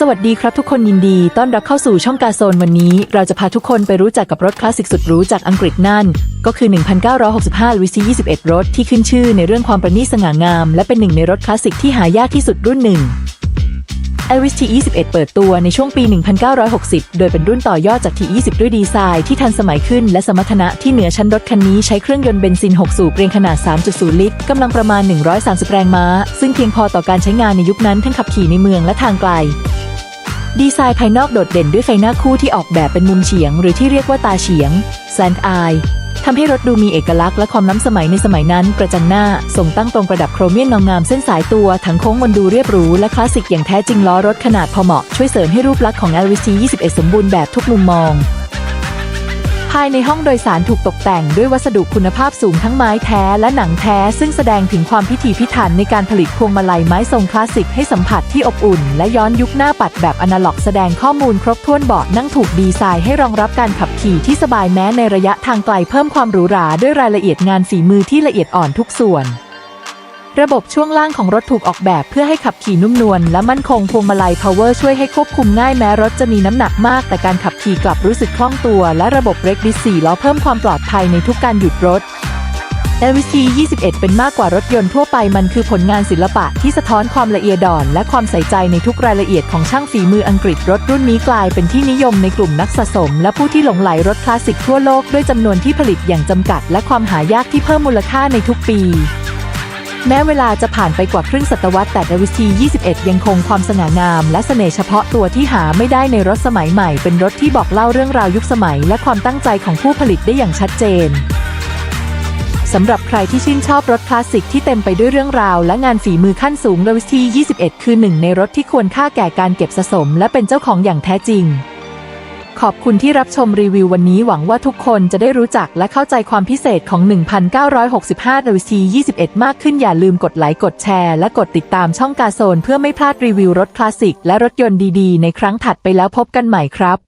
สวัสดีครับทุกคนยินดี ต้อนรับเข้าสู่ช่องกาโซนวันนี้ เราจะพาทุกคนไปรู้จักกับรถคลาสสิกสุดหรูจากอังกฤษนั่น ก็คือ 1965 Lucy 21 รถที่ขึ้นชื่อในเรื่องความประณีตสง่างาม และเป็นหนึ่งในรถคลาสสิกที่หายากที่สุดรุ่นหนึ่ง Iris T21 เปิดตัวในช่วงปี 1960 โดยเป็นรุ่นต่อยอดจาก T20 ด้วยดีไซน์ที่ทันสมัยขึ้นและสมรรถนะที่เหนือชั้นรถคันนี้ใช้เครื่องยนต์เบนซิน 6 สูบเรียงขนาด 3.0 ลิตร กำลังประมาณ 130 แรงม้า ซึ่งเพียงพอต่อการใช้งานในยุคนั้นทั้งขับขี่ในเมืองและทางไกล ดีไซน์ภายนอกโดดเด่นด้วยไฟหน้าคู่ที่ออกแบบเป็นมุมเฉียง หรือที่เรียกว่าตาเฉียง slant eye ทำให้รถดูมีเอกลักษณ์และความล้ำสมัยในสมัยนั้นประจังหน้าทรงตั้งตรงประดับโครเมียมเงางามเส้นสายตัวถังโค้งมนดูเรียบรู้และคลาสสิกอย่างแท้จริงล้อรถขนาดพอเหมาะช่วยเสริมให้รูปลักษณ์ของ LVC 21 สมบูรณ์แบบทุกมุมมองายในห้องโดยสารถูกตกแต่งด้วยวัสดุคุณภาพสูงทั้งไม้แท้และหนังแท้ ซึ่งแสดงถึงความพิถีพิถันในการผลิตพวงมาลัยไม้ทรงคลาสสิกให้สัมผัสที่อบอุ่น และย้อนยุคหน้าปัดแบบอนาล็อกแสดงข้อมูลครบถ้วนเบาะนั่งถูกดีไซน์ให้รองรับการขับขี่ที่สบายแม้ในระยะทางไกลเพิ่มความหรูหราด้วยรายละเอียดงานฝีมือที่ละเอียดอ่อนทุกส่วน ระบบช่วงล่างของรถถูกออกแบบเพื่อให้ขับขี่นุ่มนวลและมั่นคงพวงมาลัย power ช่วยให้ควบคุมง่ายแม้รถจะมีน้ำหนักมาก แต่การขับขี่กลับรู้สึกคล่องตัว และระบบเบรกดิส4ล้อเพิ่มความปลอดภัยในทุกการหยุดรถ LVC 21 เป็นมากกว่ารถยนต์ทั่วไปมันคือผลงานศิลปะที่สะท้อนความละเอียดอ่อน และความใส่ใจในทุกรายละเอียดของช่างฝีมืออังกฤษรถรุ่นนี้กลายเป็นที่นิยมในกลุ่มนักสะสม และผู้ที่หลงไหลรถคลาสสิกทั่วโลกด้วยจำนวนที่ผลิตอย่างจำกัด และความหายากที่เพิ่มมูลค่าในทุกปี แม้เวลาจะผ่านไปกว่าครึ่งศตวรรษแต่ WC 21 ยังคงความสง่างาม และเสน่ห์เฉพาะตัวที่หาไม่ได้ในรถสมัยใหม่ เป็นรถที่บอกเล่าเรื่องราวยุคสมัย และความตั้งใจของผู้ผลิตได้อย่างชัดเจนสำหรับใครที่ชื่นชอบรถคลาสสิกที่เต็มไปด้วยเรื่องราว และงานฝีมือขั้นสูง WC 21 คือหนึ่งในรถที่ควรค่าแก่การเก็บสะสม และเป็นเจ้าของอย่างแท้จริง ขอบคุณที่รับชมรีวิววันนี้หวังว่าทุกคนจะได้รู้จักและเข้าใจความพิเศษของ 1965 WC 21 มากขึ้นอย่าลืมกดไลค์กดแชร์ และกดติดตามช่องกาโซนเพื่อไม่พลาดรีวิวรถคลาสสิกและรถยนต์ดีๆ ในครั้งถัดไปแล้วพบกันใหม่ครับ